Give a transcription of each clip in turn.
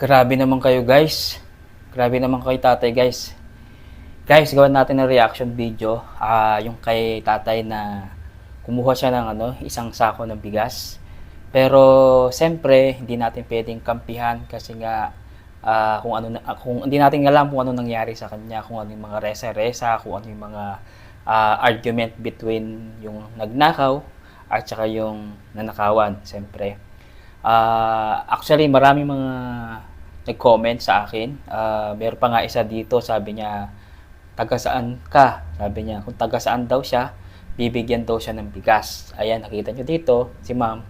Grabe naman kayo guys. Grabe naman kayo tatay guys. Guys, gawan natin ng reaction video. Ah, yung kay tatay na kumuha siya ng ano, isang sako ng bigas. Pero siyempre, hindi natin pwedeng kampihan kasi nga ah, kung ano na, kung hindi natin alam kung ano nangyari sa kanya, kung ano yung mga resa-resa, kung ano yung mga ah, argument between yung nagnakaw at saka yung nanakawan, siyempre. Ah, actually, marami mga nag-comment sa akin. Ah, meron pa nga isa dito, sabi niya, taga saan ka? Sabi niya, kung taga saan daw siya, bibigyan daw siya ng bigas. Ayan, nakita niyo dito, si ma'am.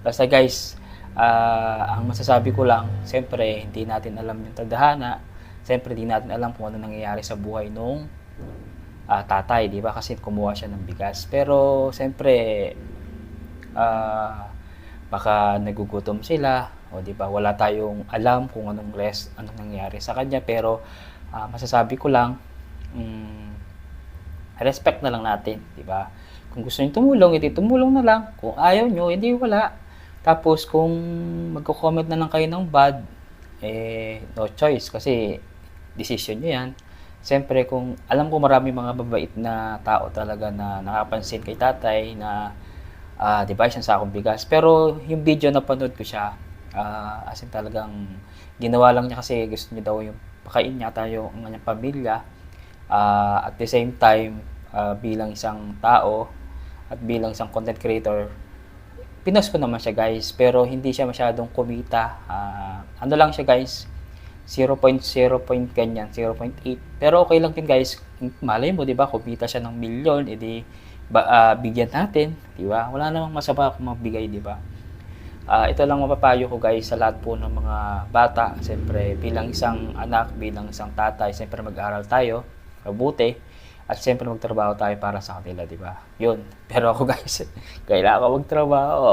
Basta guys, ah, ang masasabi ko lang, siyempre, hindi natin alam yung tadhana. Siyempre, hindi natin alam kung ano nangyayari sa buhay nung ah, tatay, di ba? Kasi kumuha siya ng bigas. Pero, siyempre, ah, baka nagugutom sila o di ba? Wala tayong alam kung anong res anong nangyari sa kanya. Pero ah, masasabi ko lang mm, respect na lang natin di ba? Kung gusto niyo tumulong hindi tumulong na lang. Kung ayaw niyo hindi wala. Tapos kung magko-comment na lang kayo ng bad eh no choice. Kasi decision niyo yan. Siyempre, kung alam ko marami mga babait na tao talaga na nakapansin kay tatay na ah, di ba, isang sakong bigas. Pero yung video na panood ko siya, ah, as in talagang ginawa lang niya kasi gusto niya daw yung pakain niya tayo ang kanyang pamilya. Ah, at the same time, ah, bilang isang tao at bilang isang content creator, pinost ko naman siya guys. Pero hindi siya masyadong kumita. Ah, ano lang siya guys, 0.0 point ganyan, 0.8. Pero okay lang din guys, malay mo, di ba, kumita siya ng milyon, edi ba, ah, bigyan natin, di ba? Wala namang masama kung magbigay, di ba? Ah, ito lang mapapayo ko guys sa lahat po ng mga bata. Siyempre, bilang isang anak, bilang isang tatay, siyempre mag-aral tayo, mabuti, at siyempre magtrabaho tayo para sa kanila, di ba? Yun. Pero ako guys, kailangan ko magtrabaho.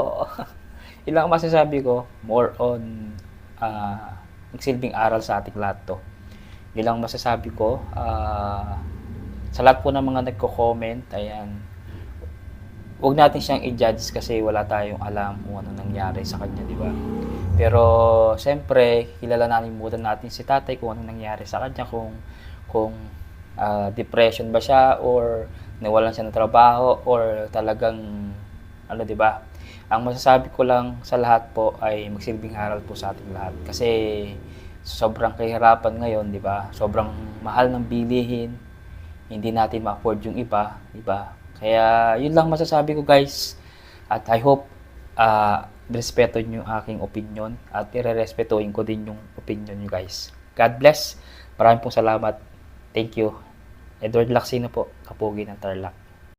Ilang masasabi ko, more on ah, magsilbing aral sa ating lahat to. Yun lang masasabi ko. ah, sa lahat po ng mga nagko-comment, ayan, huwag natin siyang i-judge kasi wala tayong alam kung ano nangyari sa kanya, di ba? Pero, siyempre, kilala natin muna natin si tatay kung ano nangyari sa kanya, kung, kung ah, depression ba siya or nawalan siya ng trabaho or talagang, ano, di ba? Ang masasabi ko lang sa lahat po ay magsilbing aral po sa ating lahat. Kasi sobrang kahirapan ngayon, di ba? Sobrang mahal ng bilihin. Hindi natin ma-afford yung iba, di ba? Kaya yun lang masasabi ko guys. At I hope ah respeto nyo aking opinion at irerespetuhin ko din yung opinion nyo guys. God bless. Maraming pong salamat. Thank you. Edward Laksino po, Kapugi ng Tarlac.